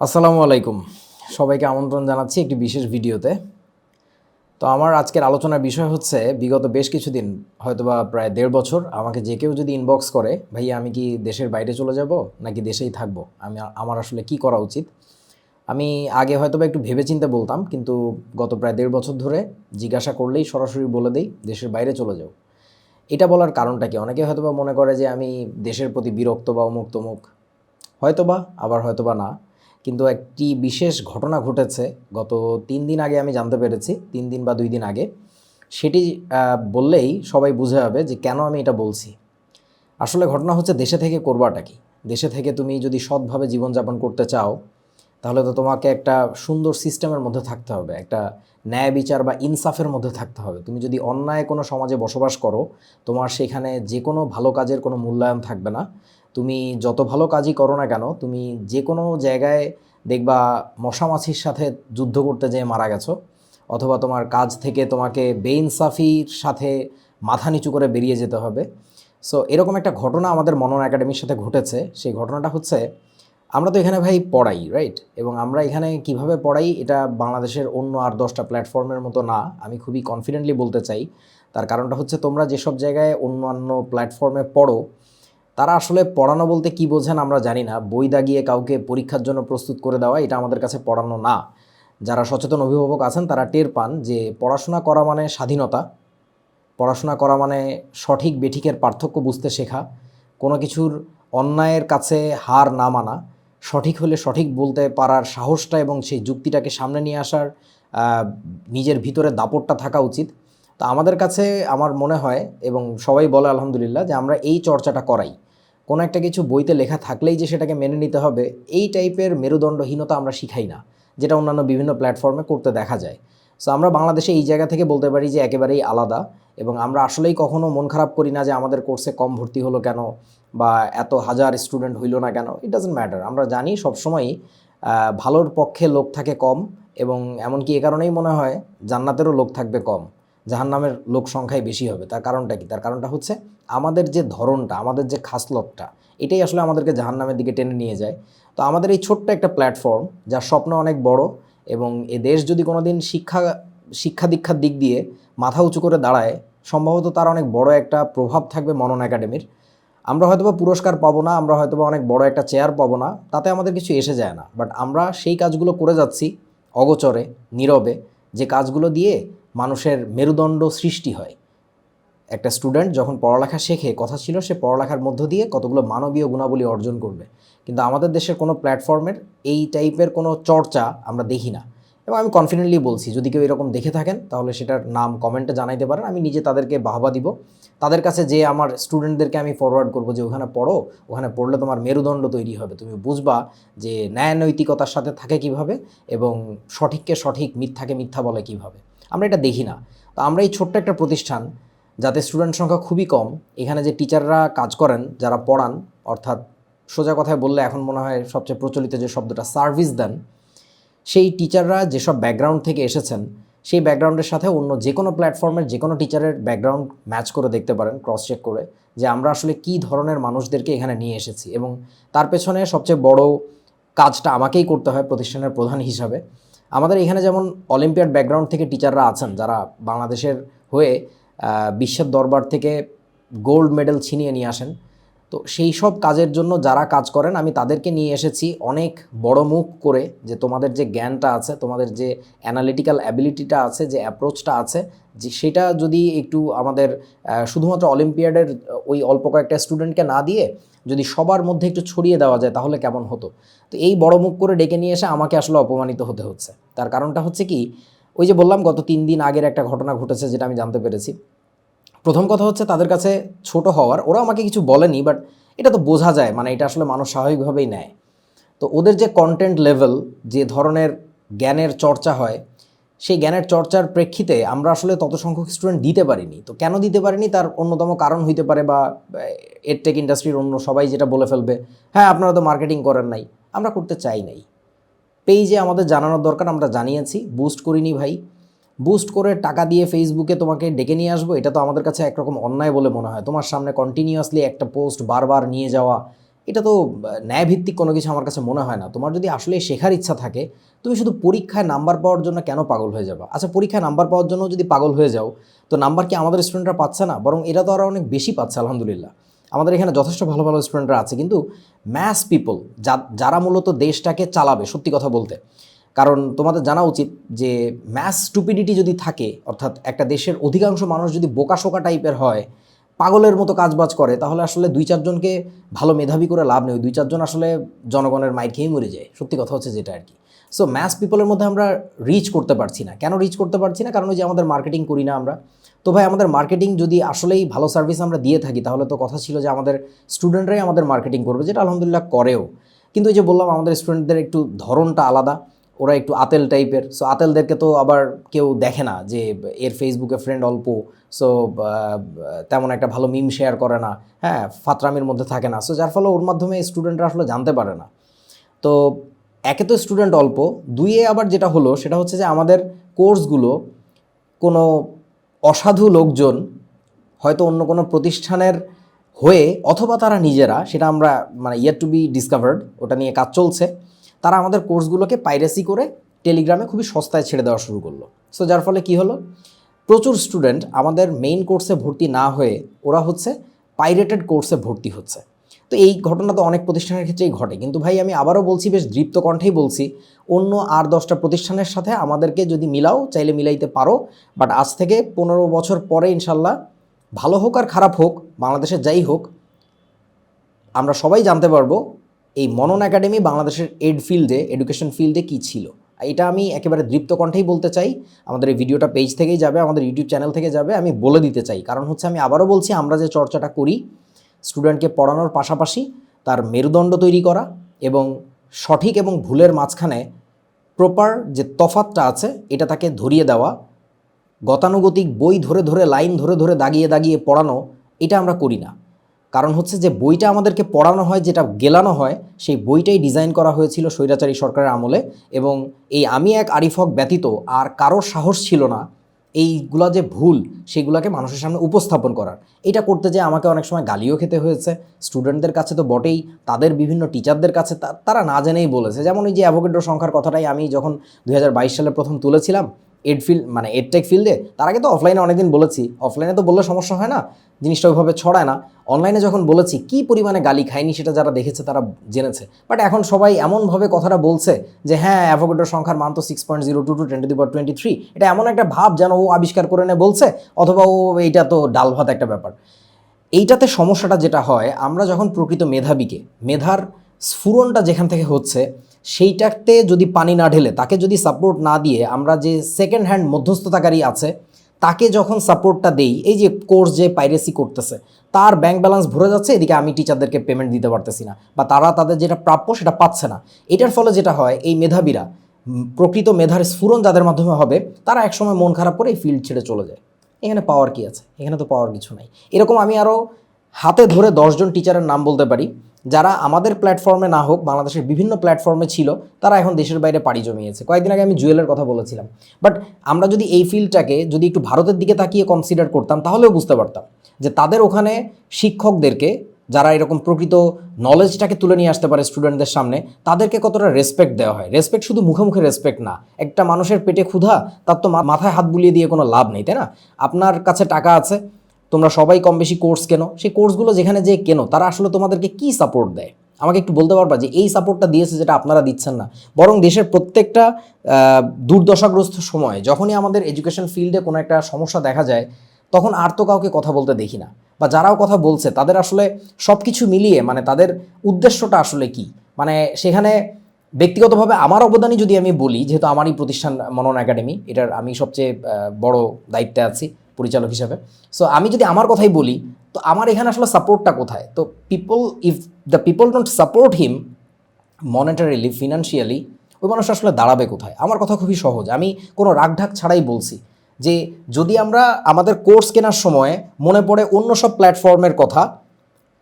আসসালামু আলাইকুম। সবাইকে আমন্ত্রণ জানাচ্ছি একটি বিশেষ ভিডিওতে। তো আমার আজকের আলোচনার বিষয় হচ্ছে, বিগত বেশ কিছুদিন, হয়তোবা প্রায় দেড় বছর, আমাকে যে কেউ যদি ইনবক্স করে, ভাইয়া, আমি কি দেশের বাইরে চলে যাব নাকি দেশেই থাকব? আমি আমার আসলে কি করা উচিত? আমি আগে হয়তোবা একটু ভেবেচিন্তে বলতাম, কিন্তু গত প্রায় দেড় বছর ধরে জিজ্ঞাসা করলেই সরাসরি বলে দেই, দেশের বাইরে চলে যাও। এটা বলার কারণটা কি? অনেকে হয়তোবা মনে করে যে, আমি দেশের প্রতি বিরক্ত বা অমুক তমুক হয়তোবা, আবার হয়তোবা না। কিন্তু একটি বিশেষ ঘটনা ঘটেছে গত তিন দিন আগে আমি জানতে পেরেছি, তিন দিন বা দুই দিন আগে। সেটি বললেই সবাই বুঝে যাবে যে কেন আমি এটা বলছি। আসলে ঘটনা হচ্ছে দেশে থেকে করবাটা কি? দেশে থেকে তুমি যদি সৎভাবে জীবনযাপন করতে চাও, তাহলে তো তোমাকে একটা সুন্দর সিস্টেমের মধ্যে থাকতে হবে, একটা ন্যায় বিচার বা ইনসাফের মধ্যে থাকতে হবে। তুমি যদি অন্যায় কোনো সমাজে বসবাস করো, তোমার সেখানে যে কোনো ভালো কাজের কোনো মূল্যায়ন থাকবে না। তুমি যত ভালো কাজই করো না কেন, তুমি যে কোনো জায়গায় দেখবা মশামাছির সাথে যুদ্ধ করতে যেয়ে মারা গেছো, অথবা তোমার কাজ থেকে তোমাকে বেইনসাফির সাথে মাথা নিচু করে বেরিয়ে যেতে হবে। সো এরকম একটা ঘটনা আমাদের মনন একাডেমির সাথে ঘটেছে। সেই ঘটনাটা হচ্ছে, আমরা তো এখানে ভাই পড়াই রাইট এবং আমরা এখানে কীভাবে পড়াই এটা বাংলাদেশের অন্য আর দশটা প্ল্যাটফর্মের মতো না, আমি খুবই কনফিডেন্টলি বলতে চাই। তার কারণটা হচ্ছে তোমরা যেসব জায়গায় অন্যান্য প্ল্যাটফর্মে পড়ো তারা আসলে পড়ানো বলতে কি বোঝেন আমরা জানি না। বই দাগিয়ে কাউকে পরীক্ষার জন্য প্রস্তুত করে দেওয়া এটা আমাদের কাছে পড়ানো না। যারা সচেতন অভিভাবক আছেন তারা টের পান যে পড়াশোনা করা মানে স্বাধীনতা। পড়াশোনা করা মানে সঠিক বেঠিকের পার্থক্য বুঝতে শেখা। কোনো কিছুর অন্যায়ের কাছে হার না মানা। সঠিক হলে সঠিক বলতে পারার সাহসটা এবং সেই যুক্তিটাকে সামনে নিয়ে আসার নিজের ভিতরে দাপটটা থাকা উচিত। তো আমাদের কাছে আমার মনে হয় এবং সবাই বলে আলহামদুলিল্লাহ যে আমরা এই চর্চাটা করাই। কোনো একটা কিছু বইতে লেখা থাকলেই যে সেটাকে মেনে নিতে হবে, এই টাইপের মেরুদণ্ডহীনতা আমরা শিখাই না, যেটা অন্যান্য বিভিন্ন প্ল্যাটফর্মে করতে দেখা যায়। সো আমরা বাংলাদেশে এই জায়গা থেকে বলতে পারি যে একেবারেই আলাদা এবং আমরা আসলেই কখনো মন খারাপ করি না যে আমাদের কোর্সে কম ভর্তি হলো কেন বা এত হাজার স্টুডেন্ট হইল না কেন ইট ডাজেন্ট ম্যাটার আমরা জানি সবসময়ই ভালোর পক্ষে লোক থাকে কম এবং এমনকি এ কারণেই মনে হয় জান্নাতেরও লোক থাকবে কম। জাহান্নামের লোক সংখ্যাই বেশি হবে। তার কারণটা কি? তার কারণটা হচ্ছে আমাদের যে ধরনটা, আমাদের যে খাসলতটা, এটাই আসলে আমাদেরকে জাহান্নামের দিকে টেনে নিয়ে যায়। তো আমাদের এই ছোট্ট একটা প্ল্যাটফর্ম যার স্বপ্ন অনেক বড় এবং এ দেশ যদি কোনোদিন শিক্ষা শিক্ষা দীক্ষার দিক দিয়ে মাথা উঁচু করে দাঁড়ায়, সম্ভবত তার অনেক বড় একটা প্রভাব থাকবে মনন একাডেমির। আমরা হয়তোবা পুরস্কার পাবো না, আমরা হয়তোবা অনেক বড় একটা চেয়ার পাবো না, তাতে আমাদের কিছু এসে যায় না। বাট আমরা সেই কাজগুলো করে যাচ্ছি অগোচরে, নীরবে, যে কাজগুলো দিয়ে মানুষের মেরুদণ্ড সৃষ্টি হয়। একটা স্টুডেন্ট যখন পড়ালেখা শেখে, কথা ছিল সে পড়ালেখার মধ্য দিয়ে কতগুলো মানবীয় গুণাবলী অর্জন করবে। কিন্তু আমাদের দেশের কোনো প্ল্যাটফর্মের এই টাইপের কোনো চর্চা আমরা দেখি না। এবং আমি কনফিডেন্টলি বলছি, যদি কেউ এরকম দেখে থাকেন, তাহলে সেটার নাম কমেন্টে জানাইতে পারেন। আমি নিজে তাদেরকে বাহবা দিব। তাদের কাছে যে আমার স্টুডেন্টদেরকে আমি ফরওয়ার্ড করব যে, ওখানে পড়ো, ওখানে পড়লে তোমার মেরুদণ্ড তৈরি হবে। তুমি বুঝবা যে ন্যায় নৈতিকতার সাথে থাকে কীভাবে এবং সঠিককে সঠিক, মিথ্যাকে মিথ্যা বলে কীভাবে। আমরা এটা দেখি না। তো আমরা এই ছোট্ট একটা প্রতিষ্ঠান, যাতে স্টুডেন্ট সংখ্যা খুবই কম, এখানে যে টিচাররা কাজ করেন, যারা পড়ান, অর্থাৎ সোজা কথায় বললে এখন মনে হয় সবচেয়ে প্রচলিত যে শব্দটা সার্ভিস দেন, সেই টিচাররা যেসব ব্যাকগ্রাউন্ড থেকে এসেছেন, সেই ব্যাকগ্রাউন্ডের সাথে অন্য যে কোনো প্ল্যাটফর্মের যে কোনো টিচারের ব্যাকগ্রাউন্ড ম্যাচ করে দেখতে পারেন ক্রস চেক করে, যে আমরা আসলে কী ধরনের মানুষদেরকে এখানে নিয়ে এসেছি এবং তার পেছনে সবচেয়ে বড় কাজটা আমাকেই করতে হয় প্রতিষ্ঠানের প্রধান হিসাবে। আমাদের এখানে যেমন অলিম্পিয়াড ব্যাকগ্রাউন্ড থেকে টিচাররা আছেন, যারা বাংলাদেশের হয়ে বিশ্বের দরবার থেকে গোল্ড মেডেল ছিনিয়ে নিয়ে আসেন তো সেই সব কাজের জন্য যারা কাজ করেন, আমি তাদেরকে নিয়ে এসেছি অনেক বড় মুখ করে যে তোমাদের যে জ্ঞানটা আছে, তোমাদের যে অ্যানালিটিক্যাল অ্যাবিলিটিটা আছে, যে অ্যাপ্রোচটা আছে, যে সেটা যদি একটু আমাদের শুধুমাত্র অলিম্পিয়াডের ওই অল্প কয়েকটা স্টুডেন্টকে না দিয়ে যদি সবার মধ্যে একটু ছড়িয়ে দেওয়া যায়, তাহলে কেমন হতো? তো এই বড় মুখ করে ডেকে নিয়ে এসে আমাকে আসলে অপমানিত হতে হচ্ছে। তার কারণটা হচ্ছে কি, ওই যে বললাম গত তিন দিন আগের একটা ঘটনা ঘটেছে, যেটা আমি জানতে পেরেছি। প্রথম কথা হচ্ছে তাদের কাছে ছোট হওয়ার, ওরা আমাকে কিছু বলেনি বাট এটা তো বোঝা যায় মানে এটা আসলে মানুষ স্বাভাবিকভাবেই নেয়। তো ওদের যে কন্টেন্ট লেভেল যে ধরনের জ্ঞানের চর্চা হয়, সেই জ্ঞানের চর্চার প্রেক্ষিতে আমরা আসলে তত সংখ্যক স্টুডেন্ট দিতে পারিনি। তো কেন দিতে পারিনি? তার অন্যতম কারণ হইতে পারে বা এডটেক ইন্ডাস্ট্রির অন্য সবাই যেটা বলে ফেলবে হ্যাঁ আপনারা তো মার্কেটিং করেন নাই, আমরা করতে চাই নাই। পেজে আমাদের জানানোর দরকার, আমরা জানিয়েছি বুস্ট করিনি ভাই। বুস্ট করে টাকা দিয়ে ফেসবুকে তোমাকে ডেকে নিয়ে আসব। এটা তো আমাদের কাছে একরকম অন্যায় বলে মনে হয়। তোমার সামনে কন্টিনিউয়াসলি একটা পোস্ট বারবার নিয়ে যাওয়া, এটা তো ন্যায়ভিত্তিক কোনো কিছু আমার কাছে মনে হয় না। তোমার যদি আসলে শেখার ইচ্ছা থাকে, তুমি শুধু পরীক্ষায় নাম্বার পাওয়ার জন্য কেন পাগল হয়ে যাবে? আচ্ছা পরীক্ষায় নাম্বার পাওয়ার জন্য যদি পাগল হয়ে যাও, তো নাম্বার কি আমাদের স্টুডেন্টরা পাচ্ছে না? বরং এরা তো আরও অনেক বেশি পাচ্ছে, আলহামদুলিল্লাহ। আমাদের এখানে যথেষ্ট ভালো ভালো স্টুডেন্টরা আছে, কিন্তু ম্যাস পিপল যারা মূলত দেশটাকে চালাবে, সত্যি কথা বলতে কারণ তোমাদের জানা উচিত যে ম্যাস স্টুপিডিটি যদি থাকে, অর্থাৎ একটা দেশের অধিকাংশ মানুষ যদি বোকাশোকা টাইপের হয়, পাগলের মতো কাজবাজ করে, তাহলে আসলে দুই চারজনকে ভালো মেধাবী করে লাভ নেই। দুই চারজন আসলে জনগণের মাইর খেয়েই মরে যায়। সত্যি কথা হচ্ছে যেটা আর কি সো ম্যাস পিপলের মধ্যে আমরা রিচ করতে পারছি না। কেন রিচ করতে পারছি না? কারণ ওই যে আমাদের মার্কেটিং করি না আমরা। তো ভাই, আমাদের মার্কেটিং যদি আসলেই ভালো সার্ভিস আমরা দিয়ে থাকি, তাহলে তো কথা ছিল যে আমাদের স্টুডেন্টরাই আমাদের মার্কেটিং করবে, যেটা আলহামদুলিল্লাহ করেও। কিন্তু ওই যে বললাম, আমাদের স্টুডেন্টদের একটু ধরনটা আলাদা। ওরা একটু আতেল টাইপের। সো আতেলদেরকে তো আবার কেউ দেখে না যে এর ফেসবুকে ফ্রেন্ড অল্প সো তেমন একটা ভালো মিম শেয়ার করে না। হ্যাঁ ফাতরামের মধ্যে থাকে না। সো যার ফলে ওর মাধ্যমে স্টুডেন্টরা আসলে জানতে পারে না। তো, একে তো স্টুডেন্ট অল্প, দুইয়ে আবার যেটা হলো, সেটা হচ্ছে যে আমাদের কোর্সগুলো কোনো অসাধু লোকজন হয়তো অন্য কোনো প্রতিষ্ঠানের হয়ে, অথবা তারা নিজেরা, সেটা আমরা মানে ইয়ার টু বি ডিসকভার্ড ওটা নিয়ে কাজ চলছে। তারা আমাদের কোর্সগুলোকে পাইরেসি করে টেলিগ্রামে খুবই সস্তায় ছেড়ে দেওয়া শুরু করল। সো যার ফলে কি হলো? প্রচুর স্টুডেন্ট আমাদের মেইন কোর্সে ভর্তি না হয়ে ওরা হচ্ছে পাইরেটেড কোর্সে ভর্তি হচ্ছে। তো এই ঘটনা তো অনেক প্রতিষ্ঠানের ক্ষেত্রেই ঘটে। কিন্তু ভাই, আমি আবারও বলছি, বেশ দৃপ্ত কণ্ঠেই বলছি, অন্য আর দশটা প্রতিষ্ঠানের সাথে আমাদেরকে যদি মিলাও, চাইলে মিলাইতে পারো। বাট আজ থেকে পনেরো বছর পরে ইনশাল্লাহ ভালো হোক আর খারাপ হোক, বাংলাদেশে যাই হোক, আমরা সবাই জানতে পারব এই মনন একাডেমি বাংলাদেশের এড ফিল্ডে এডুকেশন ফিল্ডে কী ছিল? এটা আমি একেবারে দৃপ্ত কণ্ঠেই বলতে চাই। আমাদের এই ভিডিওটা পেজ থেকেই যাবে, আমাদের ইউটিউব চ্যানেল থেকে যাবে, আমি বলে দিতে চাই। কারণ হচ্ছে আমি আবারও বলছি, আমরা যে চর্চাটা করি স্টুডেন্টকে পড়ানোর পাশাপাশি তার মেরুদণ্ড তৈরি করা এবং সঠিক এবং ভুলের মাঝখানে প্রপার যে তফাতটা আছে, এটা তাকে ধরিয়ে দেওয়া, গতানুগতিক বই ধরে ধরে লাইন ধরে ধরে দাগিয়ে দাগিয়ে পড়ানো, এটা আমরা করি না। কারণ হচ্ছে যে বইটা আমাদেরকে পড়ানো হয়, যেটা গেলানো হয়, সেই বইটাই ডিজাইন করা হয়েছিল স্বৈরাচারী সরকারের আমলে এবং এই আমি এক আরিফক ব্যতীত আর কারোর সাহস ছিল না। এইগুলা যে ভুল, সেগুলোকে মানুষের সামনে উপস্থাপন করার। এটা করতে যে আমাকে অনেক সময় গালিও খেতে হয়েছে। স্টুডেন্টদের কাছে তো বটেই, তাদের বিভিন্ন টিচারদের কাছে তারা না জেনেই বলেছে। যেমন ওই যে অ্যাভোকেডোর সংখ্যার কথাটাই আমি যখন দু হাজার বাইশ সালে প্রথম তুলেছিলাম এড ফিল্ড মানে এডটেক ফিল্ডে, তার আগে তো অফলাইনে অনেকদিন বলেছি। অফলাইনে তো বললে সমস্যা হয় না, জিনিসটা ওইভাবে ছড়ায় না। অনলাইনে যখন বলেছি, কি পরিমাণে গালি খায়নি সেটা যারা দেখেছে তারা জেনেছে। বাট এখন সবাই এমনভাবে কথাটা বলছে যে হ্যাঁ অ্যাভোকেডোর সংখ্যার মান তো six point zero two two twenty দি টোয়েন্টি থ্রি এটা এমন একটা ভাব যেন ও আবিষ্কার করে নে বলছে, অথবা ও এইটা তো ডাল ভাত একটা ব্যাপার। এইটাতে সমস্যাটা যেটা হয়, আমরা যখন প্রকৃত মেধাবীকে, মেধার স্ফুরণটা যেখান থেকে হচ্ছে সেইটাতে যদি পানি না ঢেলে, তাকে যদি সাপোর্ট না দিয়ে আমরা যে সেকেন্ড হ্যান্ড মধ্যস্থতাকারী আছে, তাকে যখন সাপোর্টটা দেই, এই যে কোর্স যে পাইরেসি করতেছে, তার ব্যাংক ব্যালেন্স ভরে যাচ্ছে, এদিকে আমি টিচারদেরকে পেমেন্ট দিতে পারতেছি না বা তারা তাদের যেটা প্রাপ্য সেটা পাচ্ছে না। এটার ফলে যেটা হয়, এই মেধাবীরা প্রকৃত মেধার স্ফুরণ যাদের মাধ্যমে হবে, তারা একসময় মন খারাপ করে এই ফিল্ড ছেড়ে চলে যায়। এখানে পাওয়ার কি আছে? এখানে তো পাওয়ার কিছু নাই। এরকম আমি আরও হাতে ধরে দশজন টিচারের নাম বলতে পারি। যারা আমাদের প্ল্যাটফর্মে না হোক, বাংলাদেশের বিভিন্ন প্ল্যাটফর্মে ছিল, তারা এখন দেশের বাইরে পাড়ি জমিয়েছে। কয়েকদিন আগে আমি জুয়েলের কথা বলেছিলাম। বাট আমরা যদি এই ফিল্ডটাকে যদি একটু ভারতের দিকে তাকিয়ে কনসিডার করতাম, তাহলেও বুঝতে পারতাম যে তাদের ওখানে শিক্ষকদেরকে, যারা এরকম প্রকৃত নলেজটাকে তুলে নিয়ে আসতে পারে স্টুডেন্টদের সামনে, তাদেরকে কতটা রেসপেক্ট দেওয়া হয়? রেসপেক্ট শুধু মুখে মুখে রেসপেক্ট না। একটা মানুষের পেটে ক্ষুধা, তার তো মাথায় হাত বুলিয়ে দিয়ে কোনো লাভ নেই, তাই না? আপনার কাছে টাকা আছে তোমরা সবাই কম বেশি কোর্স কেনো? সেই কোর্সগুলো যেখানে যে কেনো, তারা আসলে তোমাদেরকে কি সাপোর্ট দেয়? আমাকে একটু বলতে পারবা যে এই সাপোর্টটা দিয়েছে যেটা আপনারা দিচ্ছেন না। বরং দেশের প্রত্যেকটা দুর্দশাগ্রস্ত সময় যখনই আমাদের এডুকেশন ফিল্ডে কোনো একটা সমস্যা দেখা যায়, তখন আর তো কাউকে কথা বলতে দেখি না। বা যারাও কথা বলছে, তাদের আসলে সব কিছু মিলিয়ে মানে তাদের উদ্দেশ্যটা আসলে কি? মানে সেখানে ব্যক্তিগতভাবে আমার অবদানই যদি আমি বলি, যেহেতু আমারই প্রতিষ্ঠান মনন একাডেমি, এটার আমি সবচেয়ে বড় দায়িত্বে আছি। পরিচালক হিসাবে। সো আমি যদি আমার কথাই বলি, তো আমার এখানে আসলে সাপোর্টটা কোথায়? তো people if the people don't support him monetarily financially ওই মানুষ আসলে দাঁড়াবে কোথায়? আমার কথা খুবই সহজ। আমি কোনো রাগঢাক ছাড়াই বলছি যে, যদি আমরা আমাদের কোর্স কেনার সময় মনে পড়ে অন্য সব প্ল্যাটফর্মের কথা,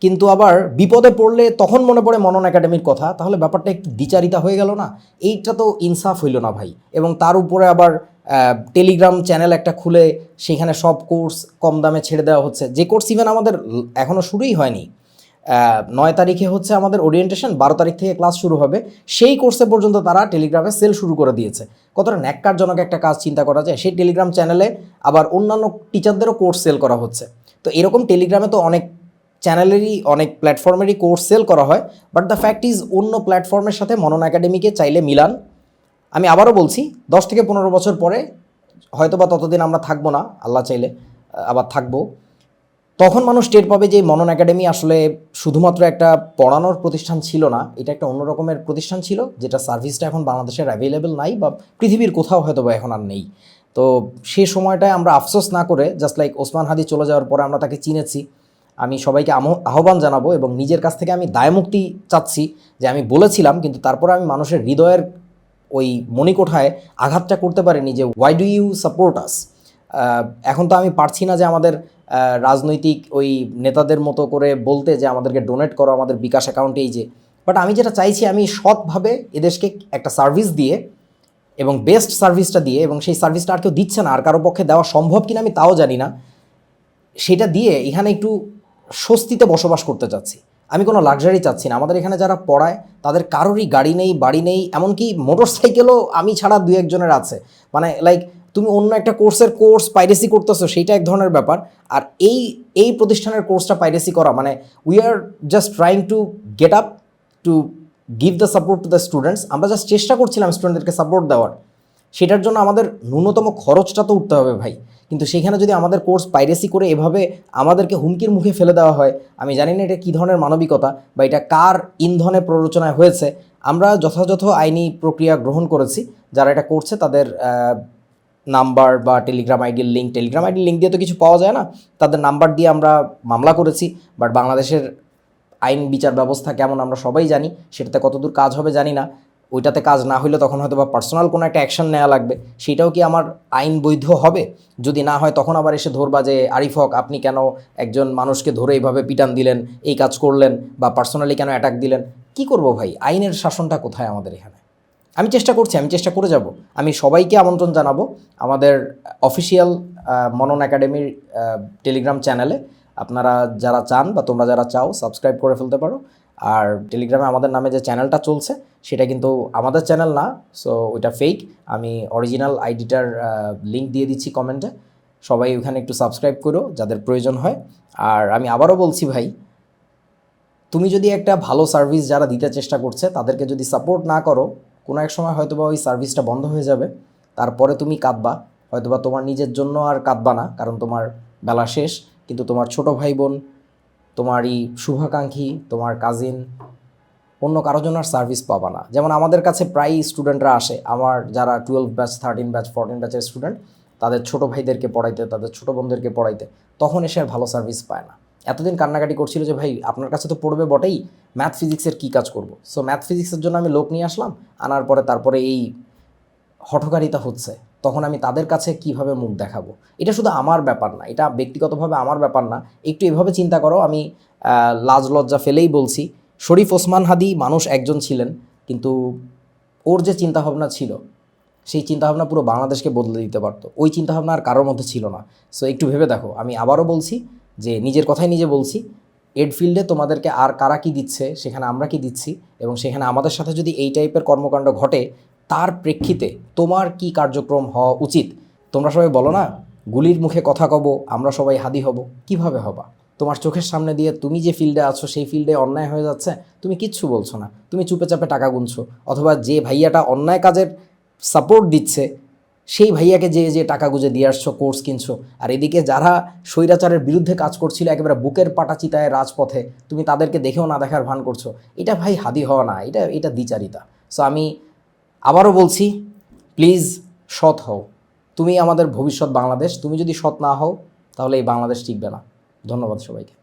কিন্তু আবার বিপদে পড়লে তখন মনে পড়ে মনন একাডেমির কথা, তাহলে ব্যাপারটা একটু দ্বিচারিতা হয়ে গেল না? এইটা তো ইনসাফ হইল না ভাই। এবং তার উপরে আবার টেলিগ্রাম চ্যানেল একটা খুলে সেখানে সব কোর্স কম দামে ছেড়ে দেওয়া হচ্ছে। যে কোর্স ইভেন আমাদের এখনও শুরুই হয়নি। নয় তারিখে হচ্ছে আমাদের ওরিয়েন্টেশন বারো তারিখ থেকে ক্লাস শুরু হবে। সেই কোর্সে পর্যন্ত তারা টেলিগ্রামে সেল শুরু করে দিয়েছে। কতটা ন্যাক্কারজনক একটা কাজ চিন্তা করা যায়। সেই টেলিগ্রাম চ্যানেলে আবার অন্যান্য টিচারদেরও কোর্স সেল করা হচ্ছে। তো এরকম টেলিগ্রামে তো অনেক চ্যানেলেরই অনেক প্ল্যাটফর্মেরই কোর্স সেল করা হয়। বাট দ্য ফ্যাক্ট ইজ অন্য প্ল্যাটফর্মের সাথে মনন একাডেমিকে চাইলে মিলান। আমি আবারও বলছি, দশ থেকে পনেরো বছর পরে হয়তো বা ততদিন আমরা থাকব না, আল্লাহ চাইলে আবার থাকব। তখন মানুষ টের পাবে যে মনন একাডেমি আসলে শুধুমাত্র একটা পড়ানোর প্রতিষ্ঠান ছিল না, এটা একটা অন্য রকমের প্রতিষ্ঠান ছিল, যেটা সার্ভিসটা এখন বাংলাদেশের অ্যাভেলেবেল নাই বা পৃথিবীর কোথাও হয়তো বা এখন আর নেই। তো সেই সময়টায় আমরা আফসোস না করে জাস্ট লাইক ওসমান হাদি চলে যাওয়ার পরে আমরা তাকে চিনেছি, আমি সবাইকে আহ্বান জানাব এবং নিজের কাছ থেকে আমি দায়মুক্তি চাচ্ছি যে আমি বলেছিলাম, কিন্তু তারপরে আমি মানুষের হৃদয়ের ওই মণিকোঠায় আঘাতটা করতে পারেনি যে why do you support us এখন তো আমি পারছি না যে আমাদের রাজনৈতিক ওই নেতাদের মতো করে বলতে যে আমাদেরকে ডোনেট করো, আমাদের বিকাশ অ্যাকাউন্টে এই যে। বাট আমি যেটা চাইছি, আমি সৎভাবে এদেশকে একটা সার্ভিস দিয়ে এবং বেস্ট সার্ভিসটা দিয়ে এবং সেই সার্ভিসটা আর কেউ দিচ্ছে না, আর কারও পক্ষে দেওয়া সম্ভব কিনা আমি তাও জানি না। সেটা দিয়ে এখানে একটু স্বস্তিতে বসবাস করতে চাচ্ছি। আমি কোনো লাক্সারি চাচ্ছি না। আমাদের এখানে যারা পড়ায়, তাদের কারোরই গাড়ি নেই, বাড়ি নেই, এমনকি মোটর সাইকেলও আমি ছাড়া দু একজনের আছে। মানে লাইক তুমি অন্য একটা কোর্সের কোর্স পাইরেসি করতেছো, সেইটা এক ধরনের ব্যাপার। আর এই এই প্রতিষ্ঠানের কোর্সটা পাইরেসি করা মানে we are just trying to get up to give the support to the students আমরা জাস্ট চেষ্টা করছিলাম স্টুডেন্টদেরকে সাপোর্ট দেওয়ার। সেটার জন্য আমাদের ন্যূনতম খরচটা তো উঠতে হবে ভাই। কিন্তু সেখানে যদি আমাদের কোর্স পাইরেসি করে এভাবে আমাদেরকে হুমকির মুখে ফেলে দেওয়া হয়, আমি জানি না এটা কী ধরনের মানবিকতা বা এটা কার ইন্ধনে প্ররোচনায় হয়েছে। আমরা যথাযথ আইনি প্রক্রিয়া গ্রহণ করেছি, যারা এটা করছে তাদের নাম্বার বা টেলিগ্রাম আইডির লিঙ্ক টেলিগ্রাম আইডির লিঙ্ক দিয়ে তো কিছু পাওয়া যায় না। তাদের নাম্বার দিয়ে আমরা মামলা করেছি বাট বাংলাদেশের আইন বিচার ব্যবস্থা কেমন আমরা সবাই জানি, সেটাতে কতদূর কাজ হবে জানি না। ওইটাতে কাজ না হইলে তখন হয়তো বা পার্সোনাল কোনো একটা অ্যাকশন নেওয়া লাগবে। সেটাও কি আমার আইন বৈধ হবে? যদি না হয়, তখন আবার এসে ধরবা যে, আরিফ হক, আপনি কেন একজন মানুষকে ধরে এইভাবে পিটান দিলেন, এই কাজ করলেন বা পার্সোনালি কেন অ্যাটাক দিলেন? কি করব ভাই? আইনের শাসনটা কোথায় আমাদের এখানে? আমি চেষ্টা করছি, আমি চেষ্টা করে যাব। আমি সবাইকে আমন্ত্রণ জানাব আমাদের অফিসিয়াল মনন একাডেমির টেলিগ্রাম চ্যানেলে আপনারা যারা চান বা তোমরা যারা চাও সাবস্ক্রাইব করে ফেলতে পারো। আর টেলিগ্রামে আমাদের নামে যে চ্যানেলটা চলছে, সেটা কিন্তু আমাদের চ্যানেল না সো ওইটা ফেক আমি অরিজিনাল আইডিটার লিঙ্ক দিয়ে দিচ্ছি কমেন্টে সবাই ওখানে একটু সাবস্ক্রাইব করো, যাদের প্রয়োজন হয়। আর আমি আবারও বলছি ভাই, তুমি যদি একটা ভালো সার্ভিস যারা দিতে চেষ্টা করছে, তাদেরকে যদি সাপোর্ট না করো, কোনো এক সময় হয়তো বা ওই সার্ভিসটা বন্ধ হয়ে যাবে। তারপরে তুমি কাঁদবা। হয়তোবা তোমার নিজের জন্য আর কাঁদবা না, কারণ তোমার বেলা শেষ। কিন্তু তোমার ছোট ভাই বোন তোমারই শুভাকাঙ্ক্ষী, তোমার কাজিন অন্য কারও জন্য আর সার্ভিস পাবা না। যেমন আমাদের কাছে প্রায়ই স্টুডেন্টরা আসে। আমার যারা twelve batch thirteen batch fourteen ব্যাচের স্টুডেন্ট তাদের ছোটো ভাইদেরকে পড়াইতে, তাদের ছোট বোনদেরকে পড়াইতে, তখন এসে আর ভালো সার্ভিস পায় না। এতদিন কান্নাকাটি করছিল যে, ভাই, আপনার কাছে তো পড়বে বটেই ম্যাথ ফিজিক্সের কী কাজ করব? সো ম্যাথ ফিজিক্সের জন্য আমি লোক নিয়ে আসলাম, আনার পরে তারপরে এই হঠকারিতা হচ্ছে। তখন আমি তাদের কাছে কীভাবে মুখ দেখাবো? এটা শুধু আমার ব্যাপার না, এটা ব্যক্তিগতভাবে আমার ব্যাপার না। একটু এভাবে চিন্তা করো, আমি লাজ লজ্জা ফেলেই বলছি, শরীফ ওসমান হাদি মানুষ একজন ছিলেন, কিন্তু ওর যে চিন্তাভাবনা ছিল, সেই চিন্তাভাবনা পুরো বাংলাদেশকে বদলে দিতে পারতো। ওই চিন্তাভাবনা আর কারোর মধ্যে ছিল না। সো একটু ভেবে দেখো, আমি আবারও বলছি যে, নিজের কথাই নিজে বলছি এডফিল্ডে তোমাদেরকে আর কারা কি দিচ্ছে, সেখানে আমরা কি দিচ্ছি, এবং সেখানে আমাদের সাথে যদি এই টাইপের কর্মকাণ্ড ঘটে তার প্রেক্ষিতে তোমার কি কার্যক্রম হওয়া উচিত? তোমরা সবাই বলো না? গুলির মুখে কথা কব, আমরা সবাই হাদি হব। কীভাবে হবা? তোমার চোখের সামনে দিয়ে তুমি যে ফিল্ডে আছো, সেই ফিল্ডে অন্যায় হয়ে যাচ্ছে, তুমি কিচ্ছু বলছো না। তুমি চুপে চাপে টাকা গুনছো, অথবা যে ভাইয়াটা অন্যায় কাজের সাপোর্ট দিচ্ছে, সেই ভাইয়াকে যে যে টাকা গুজে দিয়ে আসছো কোর্স কিনছো, আর এদিকে যারা স্বৈরাচারের বিরুদ্ধে কাজ করছিল, একেবারে বুকের পাটা চিতায় রাজপথে, তুমি তাদেরকে দেখেও না দেখার ভান করছ, এটা ভাই হাদি হওয়া না, এটা এটা দ্বিচারিতা। সো আমি আবারও বলছি প্লিজ সৎ হও। তুমি আমাদের ভবিষ্যৎ বাংলাদেশ, তুমি যদি সৎ না হও, তাহলে এই বাংলাদেশ টিকবে না। ধন্যবাদ সবাইকে।